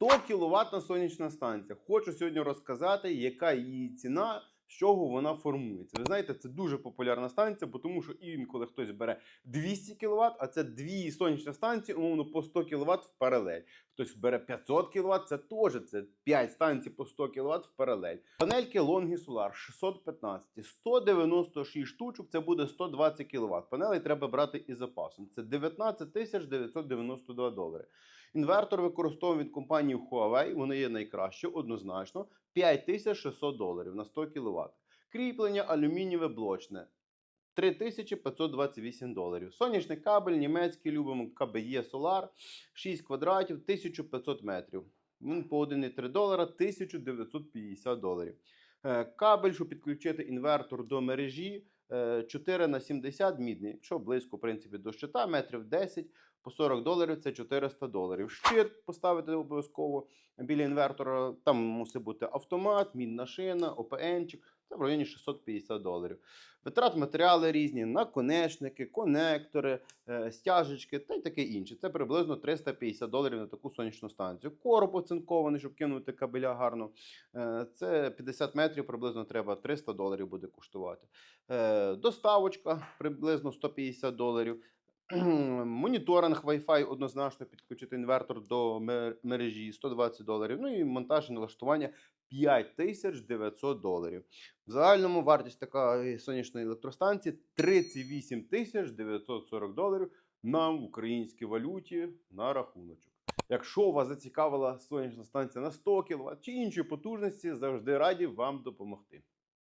100 кВт сонячна станція. Хочу сьогодні розказати, яка її ціна, з чого вона формується. Ви знаєте, це дуже популярна станція, бо тому що інколи хтось бере 200 кВт, а це дві сонячні станції, умовно по 100 кВт в паралель. Хтось бере 500 кВт, це теж це 5 станцій по 100 кВт в паралель. Панельки Longi Solar 615, 196 штучок, це буде 120 кВт. Панелей треба брати із запасом. Це 19 992 долари. Інвертор використовуємо від компанії Huawei, вони є найкращі, однозначно. 5600 доларів на 100 кВт. Кріплення алюмінієве блочне. 3528 доларів. Сонячний кабель, німецький любимо КБЄ Solar, 6 квадратів, 1500 метрів. Він по 1,3 долара, 1950 доларів. Е, Кабель, щоб підключити інвертор до мережі, е, 4 на 70 мідний. Якщо близько, в принципі, до щита, метрів 10, по 40 доларів це 400 доларів. Щит поставити обов'язково біля інвертора. Там мусить бути автомат, мідна шина, ОПНчик. Це в районі 650 доларів. Витрат матеріали різні, наконечники, конектори, е, стяжечки та й таке інше. Це приблизно 350 доларів на таку сонячну станцію. Короб оцинкований, щоб кинути кабеля гарно. Е, Це 50 метрів, приблизно треба 300 доларів буде коштувати. Е, Доставочка приблизно 150 доларів. Моніторинг Wi-Fi однозначно підключити інвертор до мережі 120 доларів. Ну і монтаж і налаштування 5900 доларів. В загальному вартість такої сонячної електростанції 38 тисяч 940 доларів нам в українській валюті на рахуночок. Якщо вас зацікавила сонячна станція на 100 кВт чи іншої потужності, завжди раді вам допомогти.